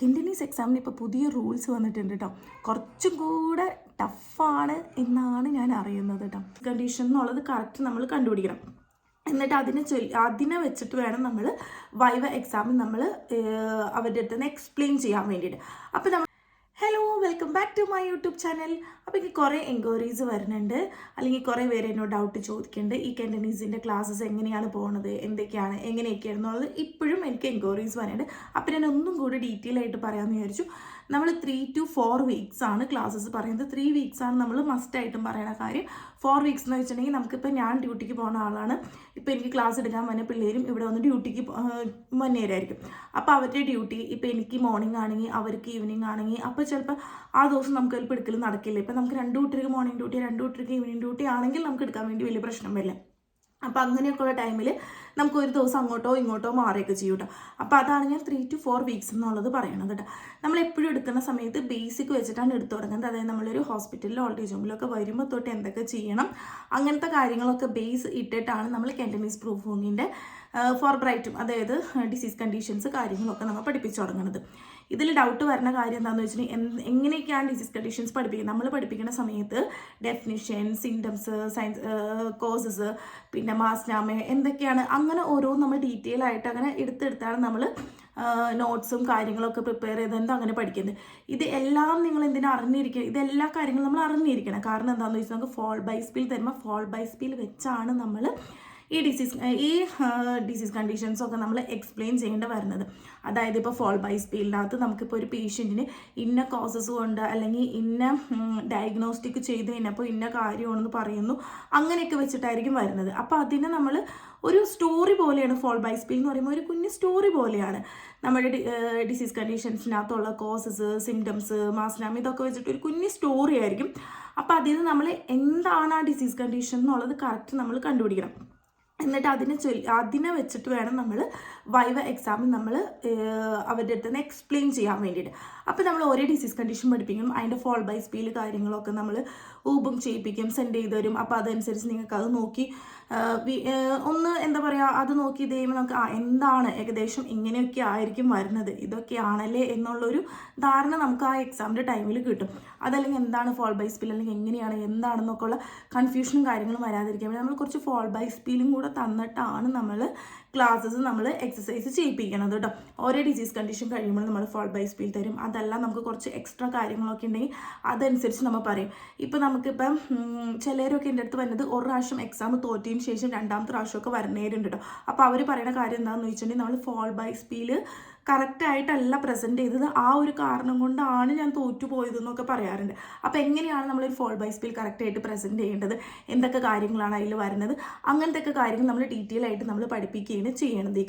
Continuous എക്സാമിന് ഇപ്പോൾ പുതിയ റൂൾസ് വന്നിട്ടുണ്ട് കേട്ടോ കുറച്ചും കൂടെ ടഫാണ് എന്നാണ് ഞാൻ അറിയുന്നത് കേട്ടോ കണ്ടീഷൻ എന്നുള്ളത് കറക്റ്റ് നമ്മൾ കണ്ടുപിടിക്കണം. എന്നിട്ട് അതിനെ ചൊല്ലി അതിനെ വെച്ചിട്ട് വേണം നമ്മൾ വൈവ എക്സാമിൽ നമ്മൾ അവരുടെ അടുത്ത് നിന്ന് എക്സ്പ്ലെയിൻ ചെയ്യാൻ വേണ്ടിയിട്ട്. അപ്പോൾ നമ്മൾ welcome back to my YouTube channel അപ്പോൾ എനിക്ക് കുറേ എൻക്വയറീസ് വരുന്നുണ്ട്. അല്ലെങ്കിൽ കുറേ പേര് എന്നോട് ഡൗട്ട് ചോദിക്കുന്നുണ്ട്. ഈ കെൻഡനീസിന്റെ ക്ലാസ്സസ് എങ്ങനെയാണ് പോകുന്നത് എന്തൊക്കെയാണ്? എങ്ങനെയൊക്കെയാണെന്നുള്ളത് ഇപ്പോഴും എനിക്ക് എൻക്വയറീസ് വരുന്നുണ്ട്. അപ്പോൾ ഞാൻ ഒന്നും കൂടി ഡീറ്റെയിൽ ആയിട്ട് പറയാമെന്ന് വിചാരിച്ചു. നമ്മൾ ത്രീ ടു ഫോർ വീക്സ് ആണ് ക്ലാസ്സസ് പറയുന്നത്. ത്രീ വീക്സ് ആണ് നമ്മൾ മസ്റ്റ് ആയിട്ടും പറയുന്ന കാര്യം. ഫോർ വീക്സ് എന്ന് വെച്ചിട്ടുണ്ടെങ്കിൽ നമുക്കിപ്പോൾ ഞാൻ ഡ്യൂട്ടിക്ക് പോകുന്ന ആളാണ്. ഇപ്പോൾ എനിക്ക് ക്ലാസ് എടുക്കാൻ വന്ന പിള്ളേരും ഇവിടെ വന്ന് ഡ്യൂട്ടിക്ക് വന്നേരായിരിക്കും. അപ്പോൾ അവരുടെ ഡ്യൂട്ടി ഇപ്പോൾ എനിക്ക് മോർണിംഗ് ആണെങ്കിൽ അവർക്ക് ഈവനിങ് ആണെങ്കിൽ അപ്പോൾ ചിലപ്പോൾ ആ ദിവസം നമുക്ക് ചിലപ്പോൾ എടുക്കൽ നടക്കില്ല. ഇപ്പോൾ നമുക്ക് രണ്ട് കൂട്ടർക്ക് മോർണിംഗ് ഡ്യൂട്ടി രണ്ട് കൂട്ടർക്ക് ഈവനിങ് ഡ്യൂട്ടി ആണെങ്കിൽ നമുക്ക് എടുക്കാൻ വേണ്ടി വലിയ പ്രശ്നം വരില്ല. അപ്പോൾ അങ്ങനെയൊക്കെയുള്ള ടൈമിൽ നമുക്ക് ഒരു ദിവസം അങ്ങോട്ടോ ഇങ്ങോട്ടോ മാറിയൊക്കെ ചെയ്യും കേട്ടോ. അപ്പോൾ അതാണ് ഞാൻ ത്രീ ടു ഫോർ വീക്സ് എന്നുള്ളത് പറയണത് കേട്ടോ. നമ്മൾ എപ്പോഴും എടുക്കുന്ന സമയത്ത് ബേസിക് വെച്ചിട്ടാണ് എടുത്തു തുടങ്ങുന്നത്. അതായത് നമ്മളൊരു ഹോസ്പിറ്റലിലോ ഓൾഡ് ഏജ് ഹോമിലൊക്കെ വരുമ്പോൾ തൊട്ട് എന്തൊക്കെ ചെയ്യണം അങ്ങനത്തെ കാര്യങ്ങളൊക്കെ ബേസ് ഇട്ടിട്ടാണ് നമ്മൾ കെന്റനീസ് പ്രൂഫിങ്ങിന്റെ ഫോർ ബ്രൈറ്റും അതായത് ഡിസീസ് കണ്ടീഷൻസ് കാര്യങ്ങളൊക്കെ നമ്മൾ പഠിപ്പിച്ചു തുടങ്ങുന്നത് ഇതിൽ ഡൗട്ട് വരുന്ന കാര്യം എന്താണെന്ന് വെച്ചിട്ടുണ്ടെങ്കിൽ എങ്ങനെയൊക്കെയാണ് ഡിസീസ് കണ്ടീഷൻസ് പഠിപ്പിക്കുന്നത്? നമ്മൾ പഠിപ്പിക്കുന്ന സമയത്ത് ഡെഫിനിഷൻ സിംറ്റംസ് സയൻസ് കോസസ് പിന്നെ മാസ്നാമ എന്തൊക്കെയാണ്? അങ്ങനെ ഓരോ നമ്മൾ ഡീറ്റെയിൽ ആയിട്ട് അങ്ങനെ എടുത്തെടുത്താണ് നമ്മൾ നോട്ട്സും കാര്യങ്ങളൊക്കെ പ്രിപ്പയർ ചെയ്തെന്തോ അങ്ങനെ പഠിക്കുന്നത്. ഇത് എല്ലാം നിങ്ങൾ എന്തിനാ അറിഞ്ഞിരിക്കണം ഇതെല്ലാ കാര്യങ്ങളും നമ്മൾ അറിഞ്ഞിരിക്കണം. കാരണം എന്താണെന്ന് വെച്ചാൽ നമുക്ക് ഫോൾ ബൈ സ്പീൽ തരുമ്പോൾ ഫോൾ ബൈ സ്പീൽ വെച്ചാണ് നമ്മൾ ഈ ഡിസീസ് ഈ ഡിസീസ് കണ്ടീഷൻസൊക്കെ നമ്മൾ എക്സ്പ്ലെയിൻ ചെയ്യേണ്ടി വരുന്നത്. അതായത് ഇപ്പോൾ ഫോൾ ബൈ സ്പീലിനകത്ത് നമുക്കിപ്പോൾ ഒരു പേഷ്യന്റിന് ഇന്ന കോസസ് കൊണ്ട് അല്ലെങ്കിൽ ഇന്ന ഡയഗ്നോസ്റ്റിക് ചെയ്ത് കഴിഞ്ഞപ്പോൾ ഇന്ന കാര്യമാണെന്ന് പറയുന്നു. അങ്ങനെയൊക്കെ വെച്ചിട്ടായിരിക്കും വരുന്നത്. അപ്പോൾ അതിനെ നമ്മൾ ഒരു സ്റ്റോറി പോലെയാണ് ഫോൾ ബൈ സ്പീൽ എന്ന് പറയുമ്പോൾ ഒരു കുഞ്ഞു സ്റ്റോറി പോലെയാണ്. നമ്മുടെ ഡിസീസ് കണ്ടീഷൻസിനകത്തുള്ള കോസസ് സിംറ്റംസ് മാസ്നാമി ഇതൊക്കെ വെച്ചിട്ട് ഒരു കുഞ്ഞു സ്റ്റോറി ആയിരിക്കും. അപ്പോൾ അതിൽ നമ്മൾ എന്താണ് ആ ഡിസീസ് കണ്ടീഷൻ എന്നുള്ളത് കറക്റ്റ് നമ്മൾ കണ്ടുപിടിക്കണം. എന്നിട്ട് അതിനെ ചൊല്ലി അതിനെ വെച്ചിട്ട് വേണം നമ്മൾ വൈവ എക്സാമിൽ നമ്മൾ അവരുടെ അടുത്ത് നിന്ന് എക്സ്പ്ലെയിൻ ചെയ്യാൻ വേണ്ടിയിട്ട്. അപ്പോൾ നമ്മൾ ഒരേ ഡിസീസ് കണ്ടീഷൻ പഠിപ്പിക്കും. അതിന്റെ ഫോൾ ബൈ സ്പീൽ കാര്യങ്ങളൊക്കെ നമ്മൾ ഊബും ചെയ്യിപ്പിക്കും സെൻഡ് ചെയ്ത് തരും. അപ്പോൾ അതനുസരിച്ച് നിങ്ങൾക്ക് അത് നോക്കി ഒന്ന് എന്താ പറയുക അത് നോക്കി ഇത് ചെയ്യുമ്പോൾ നമുക്ക് എന്താണ് ഏകദേശം ഇങ്ങനെയൊക്കെ ആയിരിക്കും വരുന്നത്. ഇതൊക്കെയാണല്ലേ എന്നുള്ളൊരു ധാരണ നമുക്ക് ആ എക്സാമിന്റെ ടൈമിൽ കിട്ടും. അതല്ലെങ്കിൽ എന്താണ് ഫോൾ ബൈ സ്പീൽ അല്ലെങ്കിൽ എങ്ങനെയാണ് എന്താണെന്നൊക്കെ ഉള്ള കൺഫ്യൂഷനും കാര്യങ്ങളും വരാതിരിക്കാൻ വേണ്ടി നമ്മൾ കുറച്ച് ഫോൾ ബൈ സ്പീലും കൂടെ തന്നിട്ടാണ് നമ്മൾ ക്ലാസ്സസ് നമ്മൾ എക്സസൈസ് ചെയ്യിപ്പിക്കണം കേട്ടോ ഓരോ ഡിസീസ് കണ്ടീഷൻ കഴിയുമ്പോൾ നമ്മൾ ഫോൾ ബൈ സ്പീൽ തരും. അതെല്ലാം നമുക്ക് കുറച്ച് എക്സ്ട്രാ കാര്യങ്ങളൊക്കെ ഉണ്ടെങ്കിൽ അതനുസരിച്ച് നമ്മൾ പറയും. ഇപ്പോൾ നമുക്കിപ്പം ചിലരൊക്കെ എന്റെ അടുത്ത് വരുന്നത് ഒരു പ്രാവശ്യം എക്സാം തോറ്റിയതിന് ശേഷം രണ്ടാമത്തെ പ്രാവശ്യമൊക്കെ വരുന്നേരുണ്ട് കേട്ടോ അപ്പോൾ അവർ പറയുന്ന കാര്യം എന്താണെന്ന് വെച്ചിട്ടുണ്ടെങ്കിൽ നമ്മൾ ഫോൾ ബൈ സ്പീൽ കറക്റ്റായിട്ടല്ല പ്രസന്റ് ചെയ്തത്. ആ ഒരു കാരണം കൊണ്ടാണ് ഞാൻ തോറ്റുപോയതെന്നൊക്കെ പറയാറുണ്ട്. അപ്പോൾ എങ്ങനെയാണ് നമ്മളൊരു ഫോൾ ബൈ സ്പീൽ കറക്റ്റായിട്ട് പ്രസന്റ് ചെയ്യേണ്ടത്? എന്തൊക്കെ കാര്യങ്ങളാണ് അതിൽ വരുന്നത്? അങ്ങനത്തെ ഒക്കെ കാര്യങ്ങൾ നമ്മൾ ഡീറ്റെയിൽ ആയിട്ട് നമ്മൾ പഠിപ്പിക്കുകയാണ് ചെയ്യണത് ഈ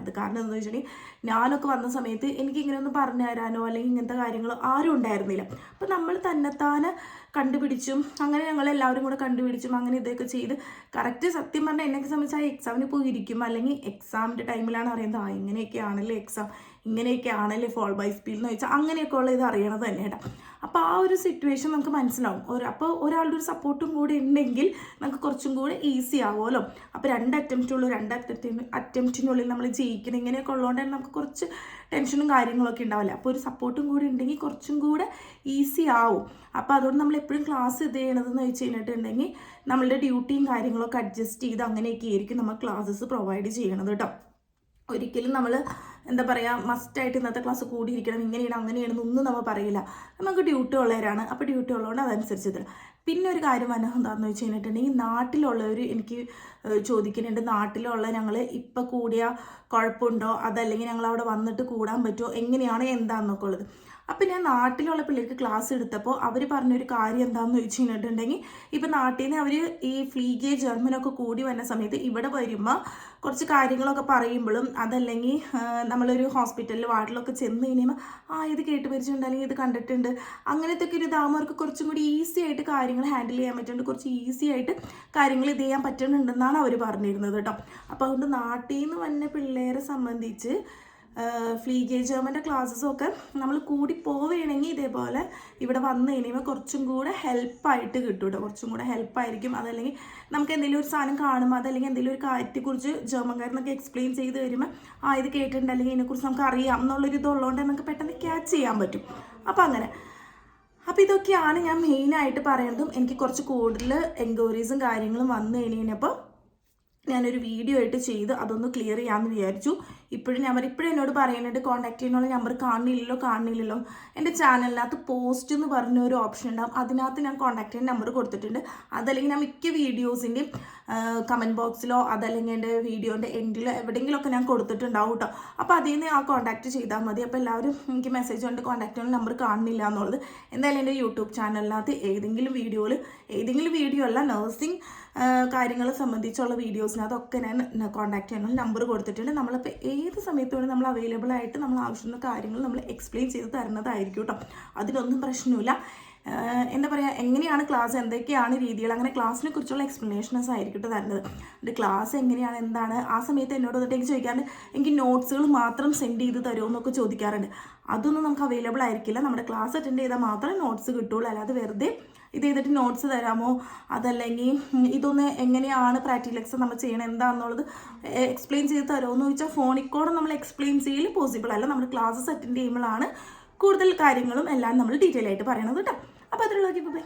അത് കാരണം എന്താണെന്ന് വെച്ചിട്ടുണ്ടെങ്കിൽ ഞാനൊക്കെ വന്ന സമയത്ത് എനിക്ക് ഇങ്ങനെ ഒന്ന് പറഞ്ഞു തരാനോ അല്ലെങ്കിൽ ഇങ്ങനത്തെ കാര്യങ്ങളോ ആരും ഉണ്ടായിരുന്നില്ല. അപ്പോൾ നമ്മൾ തന്നെത്താനെ കണ്ടുപിടിച്ചും അങ്ങനെ ഞങ്ങൾ എല്ലാവരും കൂടെ കണ്ടുപിടിച്ചും അങ്ങനെ ഇതൊക്കെ ചെയ്ത് കറക്റ്റ് സത്യം പറഞ്ഞാൽ എന്നെ സംബന്ധിച്ച് ആ എക്സാമിന് പോയിരിക്കും. അല്ലെങ്കിൽ എക്സാമിന്റെ ടൈമിലാണ് അറിയുന്നത്. ആ ഇങ്ങനെയൊക്കെയാണല്ലോ എക്സാം ഇങ്ങനെയൊക്കെയാണല്ലേ ഫോൾ ബൈ സ്പീൽ എന്ന് വെച്ചാൽ അങ്ങനെയൊക്കെ ഉള്ള ഇത് അറിയണത് തന്നെ കേട്ടോ. അപ്പോൾ ആ ഒരു സിറ്റുവേഷൻ നമുക്ക് മനസ്സിലാവും. ഒരു അപ്പോൾ ഒരാളുടെ ഒരു സപ്പോർട്ടും കൂടി ഉണ്ടെങ്കിൽ നമുക്ക് കുറച്ചും കൂടി ഈസി ആവുമല്ലോ. അപ്പോൾ രണ്ട് അറ്റംപ്റ്റുള്ളൂ രണ്ട് അറ്റം അറ്റംപ്റ്റിനുള്ളിൽ നമ്മൾ ജയിക്കണം. ഇങ്ങനെയൊക്കെ ഉള്ളതുകൊണ്ട് തന്നെ നമുക്ക് കുറച്ച് ടെൻഷനും കാര്യങ്ങളൊക്കെ ഉണ്ടാവില്ല. അപ്പോൾ ഒരു സപ്പോർട്ടും കൂടി ഉണ്ടെങ്കിൽ കുറച്ചും കൂടെ ഈസി ആവും. അപ്പോൾ അതുകൊണ്ട് നമ്മൾ എപ്പോഴും ക്ലാസ് ഇത് ചെയ്യണതെന്ന് വെച്ച് കഴിഞ്ഞിട്ടുണ്ടെങ്കിൽ നമ്മളുടെ ഡ്യൂട്ടിയും കാര്യങ്ങളൊക്കെ അഡ്ജസ്റ്റ് ചെയ്ത് അങ്ങനെയൊക്കെ ആയിരിക്കും നമ്മൾ ക്ലാസ്സസ് പ്രൊവൈഡ് ചെയ്യണത് കേട്ടോ. ഒരിക്കലും നമ്മൾ എന്താ പറയുക മസ്റ്റായിട്ട് ഇന്നത്തെ ക്ലാസ് കൂടിയിരിക്കണം ഇങ്ങനെയാണ് അങ്ങനെയാണെന്ന് ഒന്നും നമ്മൾ പറയില്ല. നമുക്ക് ഡ്യൂട്ടി ഉള്ളവരാണ് അപ്പോൾ ഡ്യൂട്ടി ഉള്ളതുകൊണ്ട് അതനുസരിച്ച് തരാം പിന്നെ ഒരു കാര്യം അനുഭവം എന്താണെന്ന് വെച്ച് കഴിഞ്ഞിട്ടുണ്ടെങ്കിൽ നാട്ടിലുള്ളവർ എനിക്ക് ചോദിക്കുന്നുണ്ട് നാട്ടിലുള്ള ഞങ്ങൾ ഇപ്പം കൂടിയ കുഴപ്പമുണ്ടോ? അതല്ലെങ്കിൽ ഞങ്ങൾ അവിടെ വന്നിട്ട് കൂടാൻ പറ്റുമോ എങ്ങനെയാണ് എന്താണെന്നൊക്കെ ഉള്ളത്. അപ്പം ഞാൻ നാട്ടിലുള്ള പിള്ളേർക്ക് ക്ലാസ് എടുത്തപ്പോൾ അവർ പറഞ്ഞൊരു കാര്യം എന്താണെന്ന് ചോദിച്ചു കഴിഞ്ഞിട്ടുണ്ടെങ്കിൽ ഇപ്പം നാട്ടിൽ നിന്ന് അവർ ഈ ഫ്ലീഗേ ജർമ്മനൊക്കെ കൂടി വന്ന സമയത്ത് ഇവിടെ വരുമ്പോൾ കുറച്ച് കാര്യങ്ങളൊക്കെ പറയുമ്പോഴും അതല്ലെങ്കിൽ നമ്മളൊരു ഹോസ്പിറ്റലിൽ വാർഡിലൊക്കെ ചെന്ന് കഴിയുമ്പോൾ ആ ഇത് കേട്ട് പരിചയമുണ്ട് ഇത് കണ്ടിട്ടുണ്ട്. അങ്ങനത്തെ ഒക്കെ ഒരു ഇതാകുമ്പോൾ കുറച്ചും കൂടി ഈസി ആയിട്ട് കാര്യങ്ങൾ ഹാൻഡിൽ ചെയ്യാൻ പറ്റുന്നുണ്ട്. കുറച്ച് ഈസി ആയിട്ട് കാര്യങ്ങൾ ഇത് ചെയ്യാൻ പറ്റുന്നുണ്ടെന്നാണ് അവർ പറഞ്ഞിരുന്നത് കേട്ടോ. അപ്പോൾ അതുകൊണ്ട് നാട്ടിൽ നിന്ന് വന്ന പിള്ളേരെ സംബന്ധിച്ച് ഫ്ലീ ഗേജർമന്റെ ക്ലാസ്സസും ഒക്കെ നമ്മൾ കൂടി പോവുകയാണെങ്കിൽ ഇതേപോലെ ഇവിടെ വന്നു കഴിയുമ്പോൾ കുറച്ചും കൂടെ ഹെൽപ്പായിട്ട് കിട്ടും കേട്ടോ കുറച്ചും കൂടെ ഹെൽപ്പായിരിക്കും അതല്ലെങ്കിൽ നമുക്ക് എന്തെങ്കിലും ഒരു സാധനം കാണുമ്പോൾ അതല്ലെങ്കിൽ എന്തെങ്കിലും ഒരു കാര്യത്തെക്കുറിച്ച് ജർമ്മൻകാരനൊക്കെ എക്സ്പ്ലെയിൻ ചെയ്ത് വരുമ്പോൾ ആ ഇത് കേട്ടിട്ടുണ്ട്. അല്ലെങ്കിൽ ഇതിനെക്കുറിച്ച് നമുക്ക് അറിയാം. എന്നുള്ളൊരു ഇതുള്ളതുകൊണ്ട് നമുക്ക് പെട്ടെന്ന് ക്യാച്ച് ചെയ്യാൻ പറ്റും. അപ്പോൾ അങ്ങനെ. അപ്പോൾ ഇതൊക്കെയാണ് ഞാൻ മെയിനായിട്ട് പറയുന്നതും എനിക്ക് കുറച്ച് കൂടുതൽ എൻക്വയറീസും കാര്യങ്ങളും വന്നു കഴിഞ്ഞപ്പോൾ ഞാനൊരു വീഡിയോ ആയിട്ട് ചെയ്ത് അതൊന്ന് ക്ലിയർ ചെയ്യാമെന്ന് വിചാരിച്ചു. ഇപ്പോഴും ഞാൻ ഇപ്പോഴും എന്നോട് പറയുന്നുണ്ട് കോൺടാക്ട് ചെയ്യാനുള്ള നമ്പർ കാണുന്നില്ലല്ലോ കാണുന്നില്ലല്ലോ എന്റെ ചാനലിനകത്ത് പോസ്റ്റ് എന്ന് പറഞ്ഞ ഒരു ഓപ്ഷൻ ഉണ്ടാകും അതിനകത്ത് ഞാൻ കോൺടാക്ട് ചെയ്യുന്ന നമ്പർ കൊടുത്തിട്ടുണ്ട്. അതല്ലെങ്കിൽ ഞാൻ മിക്ക വീഡിയോസിന്റെയും കമന്റ് ബോക്സിലോ അതല്ലെങ്കിൽ എന്റെ വീഡിയോന്റെ എൻഡിലോ എവിടെയെങ്കിലുമൊക്കെ ഞാൻ കൊടുത്തിട്ടുണ്ടാവും കേട്ടോ അപ്പോൾ അതിൽ നിന്ന് ആ കോൺടാക്ട് ചെയ്താൽ മതി. അപ്പോൾ എല്ലാവരും എനിക്ക് മെസ്സേജ് കൊണ്ട് കോൺടാക്ട് ചെയ്യുന്ന നമ്പർ കാണുന്നില്ല എന്നുള്ളത് എന്തായാലും എന്റെ യൂട്യൂബ് ചാനലിനകത്ത് ഏതെങ്കിലും വീഡിയോയിൽ ഏതെങ്കിലും വീഡിയോ അല്ല നഴ്സിംഗ് കാര്യങ്ങൾ സംബന്ധിച്ചുള്ള വീഡിയോസിനകത്തൊക്കെ ഞാൻ കോൺടാക്ട് ചെയ്യാനുള്ള നമ്പർ കൊടുത്തിട്ടുണ്ട്. നമ്മളിപ്പോൾ ഏത് സമയത്ത് വേണം നമ്മൾ അവൈലബിൾ ആയിട്ട് നമ്മൾ ആവശ്യമുള്ള കാര്യങ്ങൾ നമ്മൾ എക്സ്പ്ലെയിൻ ചെയ്ത് തരുന്നതായിരിക്കും കേട്ടോ അതിനൊന്നും പ്രശ്നമില്ല. എന്താ പറയുക എങ്ങനെയാണ് ക്ലാസ്? എന്തൊക്കെയാണ് രീതികൾ? അങ്ങനെ ക്ലാസ്സിനെ കുറിച്ചുള്ള എക്സ്പ്ലനേഷൻസ് ആയിരിക്കും തരുന്നത്. എന്റെ ക്ലാസ് എങ്ങനെയാണ്? എന്താണ്? ആ സമയത്ത് എന്നോട് വന്നിട്ട് എനിക്ക് ചോദിക്കാറുണ്ട് എനിക്ക് നോട്ട്സുകൾ മാത്രം സെൻഡ് ചെയ്ത് തരുമോ? എന്നൊക്കെ ചോദിക്കാറുണ്ട്. അതൊന്നും നമുക്ക് അവൈലബിൾ ആയിരിക്കില്ല. നമ്മുടെ ക്ലാസ് അറ്റൻഡ് ചെയ്താൽ മാത്രമേ നോട്ട്സ് കിട്ടുള്ളൂ. അല്ലാതെ വെറുതെ ഇത് ചെയ്തിട്ട് നോട്ട്സ് തരാമോ? അതല്ലെങ്കിൽ ഇതൊന്ന് എങ്ങനെയാണ് പ്രാക്ടിക്കൽ എക്സാം നമ്മൾ ചെയ്യണം എന്താണെന്നുള്ളത് എക്സ്പ്ലെയിൻ ചെയ്ത് തരുമോ എന്ന് ചോദിച്ചാൽ ഫോണിൽ കൂടെ നമ്മൾ എക്സ്പ്ലെയിൻ ചെയ്യൽ പോസിബിൾ അല്ല. നമ്മൾ ക്ലാസ്സസ് അറ്റൻഡ് ചെയ്യുമ്പോഴാണ് കൂടുതൽ കാര്യങ്ങളും എല്ലാം നമ്മൾ ഡീറ്റെയിൽ ആയിട്ട് പറയണത് കേട്ടോ അപ്പോൾ അതിലുള്ള ബൈ